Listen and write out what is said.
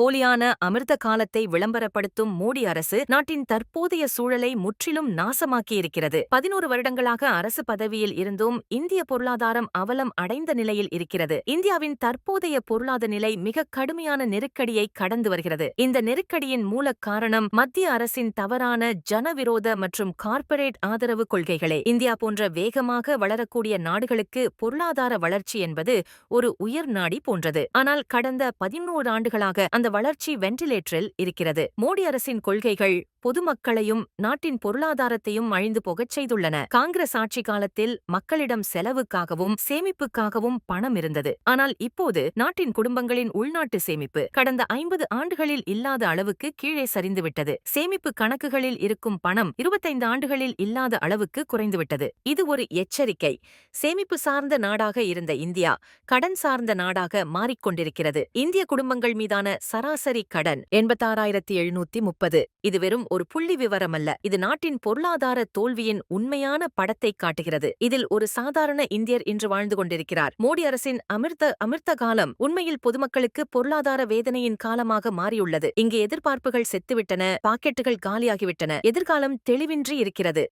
போலியான அமிர்த காலத்தை விளம்பரப்படுத்தும் மோடி அரசு நாட்டின் தற்போதைய சூழலை முற்றிலும் நாசமாக்கியிருக்கிறது. பதினோரு வருடங்களாக அரசு பதவியில் இருந்தும் இந்திய பொருளாதாரம் அவலம் அடைந்த நிலையில் இருக்கிறது. இந்தியாவின் தற்போதைய பொருளாதார நிலை மிக கடுமையான நெருக்கடியை கடந்து வருகிறது. இந்த நெருக்கடியின் மூல காரணம் மத்திய அரசின் தவறான ஜனவிரோத மற்றும் கார்ப்பரேட் ஆதரவு கொள்கைகளே. இந்தியா போன்ற வேகமாக வளரக்கூடிய நாடுகளுக்கு பொருளாதார வளர்ச்சி என்பது ஒரு உயர் நாடி போன்றது. ஆனால் கடந்த பதினோரு ஆண்டுகளாக அந்த வளர்ச்சி வென்டிலேட்டரில் இருக்கிறது. மோடி அரசின் கொள்கைகள் பொதுமக்களையும் நாட்டின் பொருளாதாரத்தையும் அழிந்து போகச் செய்துள்ளன. காங்கிரஸ் ஆட்சி காலத்தில் மக்களிடம் செலவுக்காகவும் சேமிப்புக்காகவும் பணம் இருந்தது. ஆனால் இப்போது நாட்டின் குடும்பங்களின் உள்நாட்டு சேமிப்பு கடந்த ஐம்பது ஆண்டுகளில் இல்லாத அளவுக்கு கீழே சரிந்துவிட்டது. சேமிப்பு கணக்குகளில் இருக்கும் பணம் இருபத்தைந்து ஆண்டுகளில் இல்லாத அளவுக்கு குறைந்துவிட்டது. இது ஒரு எச்சரிக்கை. சேமிப்பு சார்ந்த நாடாக இருந்த இந்தியா கடன் சார்ந்த நாடாக மாறிக்கொண்டிருக்கிறது. இந்திய குடும்பங்கள் மீதான சராசரி கடன் எண்பத்தாறாயிரத்தி எழுநூத்தி முப்பது. இது வெறும் ஒரு புள்ளி விவரமல்ல. இது நாட்டின் பொருளாதார தோல்வியின் உண்மையான படத்தை காட்டுகிறது. இதில் ஒரு சாதாரண இந்தியர் இன்று வாழ்ந்து கொண்டிருக்கிறார். மோடி அரசின் அமிர்த அமிர்த காலம் உண்மையில் பொதுமக்களுக்கு பொருளாதார வேதனையின் காலமாக மாறியுள்ளது. இங்கு எதிர்பார்ப்புகள் செத்துவிட்டன பாக்கெட்டுகள் காலியாகிவிட்டன. எதிர்காலம் தெளிவின்றி இருக்கிறது.